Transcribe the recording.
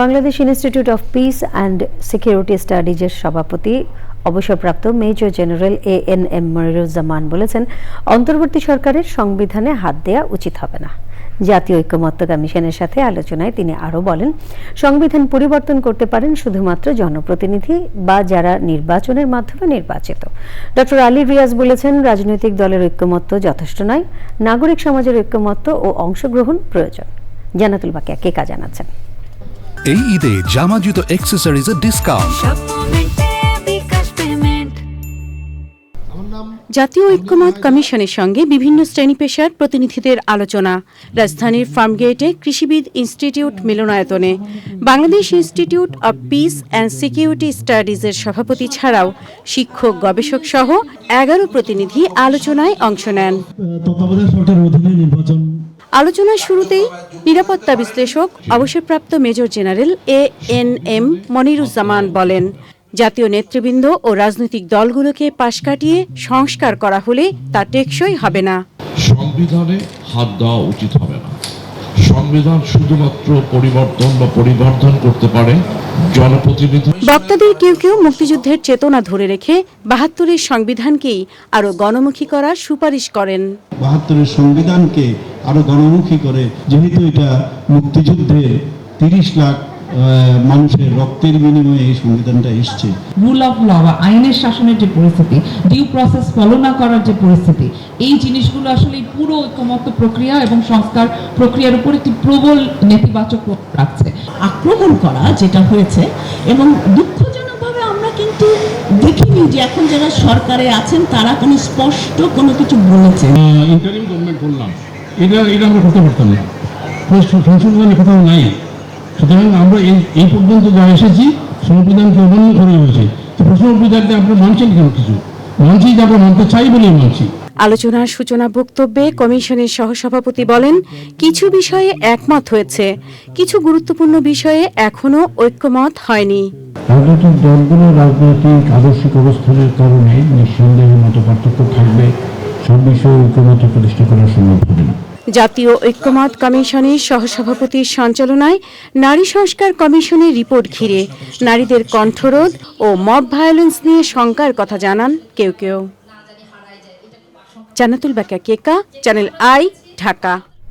Bangladesh institute of peace and security স্টাডিজের সভাপতি, অবসরপ্রাপ্ত major general A N M Moniruzzaman বলেছেন, অন্তর্বর্তী সরকারের সংবিধানে হাত দেয়া উচিত হবে না। জাতীয় ঐক্যমত্য কমিশনের সাথে আলোচনায় তিনি আরও বলেন, সংবিধান পরিবর্তন করতে পারেন শুধুমাত্র জনপ্রতিনিধি বা যারা নির্বাচনের মাধ্যমে নির্বাচিত। ডক্টর আলী রিয়াজ বলেছেন, রাজনৈতিক দলের ঐক্যমত্য যথেষ্ট নয়, নাগরিক সমাজের ঐক্যমত্য ও অংশগ্রহণ প্রয়োজন। জানাতুল বাকিয়া কেকা জানাচ্ছেন? এই ঈদে জামা জুতো অ্যাক্সেসরিজের ডিসকাউন্ট জাতীয় ঐক্যমত কমিশনের সঙ্গে বিভিন্ন শ্রেণি পেশার প্রতিনিধিদের আলোচনা। রাজধানীর ফার্মগেটে কৃষিবিদ ইনস্টিটিউট মিলনায়তনে। Bangladesh institute of peace and security স্টাডিজের সভাপতি ছাড়াও শিক্ষক গবেষক সহ এগারো প্রতিনিধি আলোচনায় অংশ নেন। তত্ত্বাবধায়ক সরকারের অধীনে নির্বাচন। আলোচনার শুরুতেই নিরাপত্তা বিশ্লেষক অবসরপ্রাপ্ত major general A N M Moniruzzaman বলেন জাতীয় নেতৃবৃন্দ ও রাজনৈতিক দলগুলোকে পাশ কাটিয়ে সংস্কার করা হলে তা টেকসই হবে না। সংবিধানে হাত দেওয়া উচিত হবে না। সংবিধান শুধুমাত্র পরিবর্তন বা পরিবর্ধন করতে পারে জনপ্রতিনিধি। বক্তাদের কেউ কেউ মুক্তিযুদ্ধের চেতনা ধরে রেখে বাহাত্তরের সংবিধানকেই আরও গণমুখী করার সুপারিশ করেন। বাহাত্তরের সংবিধানকে আরও গণমুখী করে। যেহেতু এটা মুক্তিযুদ্ধে তিরিশ লাখ মানুষের রক্তের বিনিময়ে এই সংবিধানটা এসছে। রুল অফ ল বা আইনের শাসনের যে পরিস্থিতি ডিউ প্রসেস ফলো না করার যে পরিস্থিতি এই জিনিসগুলো আসলে পুরো ঐক্যমত্য প্রক্রিয়া এবং সংস্কার প্রক্রিয়ার উপর একটি প্রবল নেতিবাচক প্রভাব রাখছে। আক্রমণ করা যেটা হয়েছে এবং দুঃখজনকভাবে আমরা কিন্তু দেখিনি যে এখন যারা সরকারে আছেন তারা কোনো স্পষ্ট কোনো কিছু বলেছে ইন্টারিম গভর্নমেন্ট করলাম এটা এটা আমরা করতে পারতাম না। সংশোধনের কোথাও নাই। সুতরাং আমরা এই এই পর্যন্ত যা এসেছি সংবিধানকে অমান্য করে হয়েছে তো প্রশ্ন বিধানকে আমরা মানছেন কেন কিছু? মানছি যে আমরা মানতে চাই বলেই মানছি। আলোচনার সূচনা বক্তব্যে কমিশনের সহসভাপতি বলেন কিছু বিষয়ে একমত হয়েছে কিছু গুরুত্বপূর্ণ বিষয়ে এখনও ঐক্যমত হয়নি। রাজনৈতিক দলগুলো রাজনৈতিক আদর্শিক অবস্থানের কারণে নিঃসন্দেহের মতো পার্থক্য থাকবে। সব বিষয়ে ঐক্যমত প্রতিষ্ঠা সম্ভব হবে না জাতীয় ঐক্যমত কমিশনের সহসভাপতির সঞ্চালনায় নারী সংস্কার কমিশনের রিপোর্ট ঘিরে নারীদের কণ্ঠরোধ ও মব ভায়োলেন্স নিয়ে শঙ্কার কথা জানান কেউ কেউ। জানাতুল বাকা কেকা চ্যানেল আই, ঢাকা।